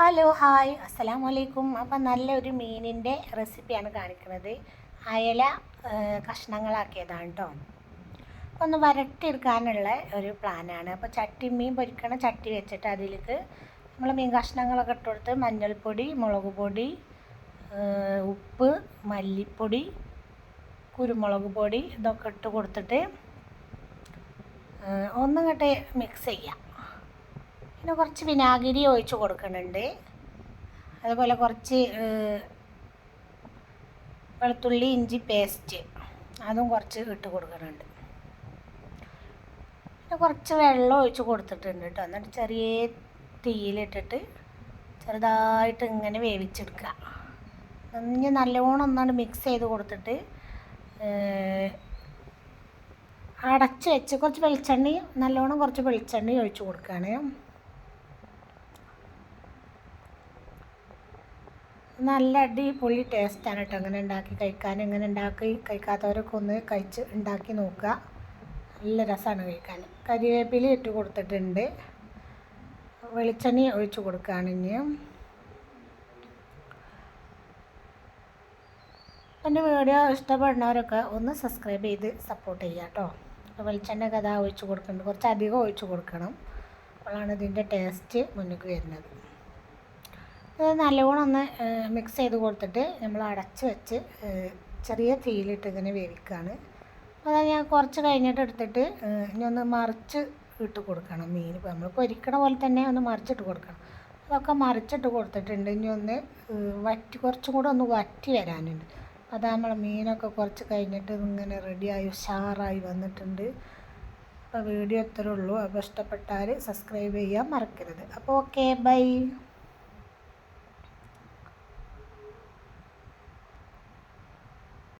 Hello hi. അസ്സലാമു വലൈക്കും അപ്പം നല്ലൊരു മീനിന്റെ റെസിപ്പിയാണ് കാണിക്കുന്നത്. അയല കഷ്ണങ്ങളാക്കിയതാണ് കേട്ടോ ഒന്ന് വരട്ടിയെടുക്കാനുള്ള ഒരു പ്ലാനാണ്. അപ്പോൾ ചട്ടി മീൻ പൊരിക്കണ ചട്ടി വെച്ചിട്ട് അതിലേക്ക് നമ്മൾ മീൻ കഷ്ണങ്ങളൊക്കെ ഇട്ട് കൊടുത്ത് മഞ്ഞൾപ്പൊടി മുളക് പൊടി ഉപ്പ് മല്ലിപ്പൊടി കുരുമുളക് പൊടി ഇതൊക്കെ ഇട്ട് കൊടുത്തിട്ട് ഒന്നും ഒന്നിങ്ങോട്ട് മിക്സ് ചെയ്യാം. പിന്നെ കുറച്ച് വിനാഗിരി ഒഴിച്ച് കൊടുക്കുന്നുണ്ട്. അതുപോലെ കുറച്ച് വെളുത്തുള്ളി ഇഞ്ചി പേസ്റ്റ് അതും കുറച്ച് ഇട്ട് കൊടുക്കുന്നുണ്ട്. പിന്നെ കുറച്ച് വെള്ളം ഒഴിച്ച് കൊടുത്തിട്ടുണ്ട് കേട്ടോ. എന്നിട്ട് ചെറിയ തീയിലിട്ടിട്ട് ചെറുതായിട്ട് ഇങ്ങനെ വേവിച്ചെടുക്കുക. ഇനി നല്ലോണം ഒന്നാണ്ട് മിക്സ് ചെയ്ത് കൊടുത്തിട്ട് അടച്ച് വെച്ച് കുറച്ച് വെളിച്ചെണ്ണയും നല്ലോണം കുറച്ച് വെളിച്ചെണ്ണയും ഒഴിച്ച് കൊടുക്കുകയാണ്. നല്ല അടിപൊളി ടേസ്റ്റാണ് കേട്ടോ അങ്ങനെ ഉണ്ടാക്കി കഴിക്കാൻ ഇങ്ങനെ ഉണ്ടാക്കി കഴിക്കാത്തവരൊക്കെ ഒന്ന് കഴിച്ച് ഉണ്ടാക്കി നോക്കുക. നല്ല രസമാണ് കഴിക്കാൻ. കരിവേപ്പില ഇട്ട് കൊടുത്തിട്ടുണ്ട്. വെളിച്ചെണ്ണ ഒഴിച്ച് കൊടുക്കുകയാണ് ഇനി. എന്റെ വീഡിയോ ഇഷ്ടപ്പെടുന്നവരൊക്കെ ഒന്ന് സബ്സ്ക്രൈബ് ചെയ്ത് സപ്പോർട്ട് ചെയ്യുക കേട്ടോ വെളിച്ചെണ്ണ കഥ ഒഴിച്ച് കൊടുക്കുന്നുണ്ട് കുറച്ച് അധികം ഒഴിച്ച് കൊടുക്കണം. അപ്പോഴാണ് ഇതിന്റെ ടേസ്റ്റ് മുന്നിലേക്ക് വരുന്നത്. ഇത് നല്ലോണം ഒന്ന് മിക്സ് ചെയ്ത് കൊടുത്തിട്ട് നമ്മൾ അടച്ച് വെച്ച് ചെറിയ തീയിലിട്ട് ഇങ്ങനെ വേവിക്കുകയാണ് അപ്പോൾ അത് ഞാൻ കുറച്ച് കഴിഞ്ഞിട്ട് എടുത്തിട്ട് ഇനി ഒന്ന് മറിച്ച് ഇട്ട് കൊടുക്കണം മീൻ. ഇപ്പോൾ നമ്മൾ പൊരിക്കണ പോലെ തന്നെ ഒന്ന് മറിച്ചിട്ട് കൊടുക്കണം. അതൊക്കെ മറിച്ചിട്ട് കൊടുത്തിട്ടുണ്ട്. ഇനി ഒന്ന് വറ്റി കുറച്ചും കൂടെ ഒന്ന് വറ്റി വരാനുണ്ട്. അതാ നമ്മൾ മീനൊക്കെ കുറച്ച് കഴിഞ്ഞിട്ട് ഇങ്ങനെ റെഡിയായി ഉഷാറായി വന്നിട്ടുണ്ട്. അപ്പോൾ വീഡിയോ ഇത്രേ ഉള്ളൂ. അപ്പോൾ ഇഷ്ടപ്പെട്ടാൽ സബ്സ്ക്രൈബ് ചെയ്യാൻ മറക്കരുത്. അപ്പോൾ ഓക്കെ ബൈ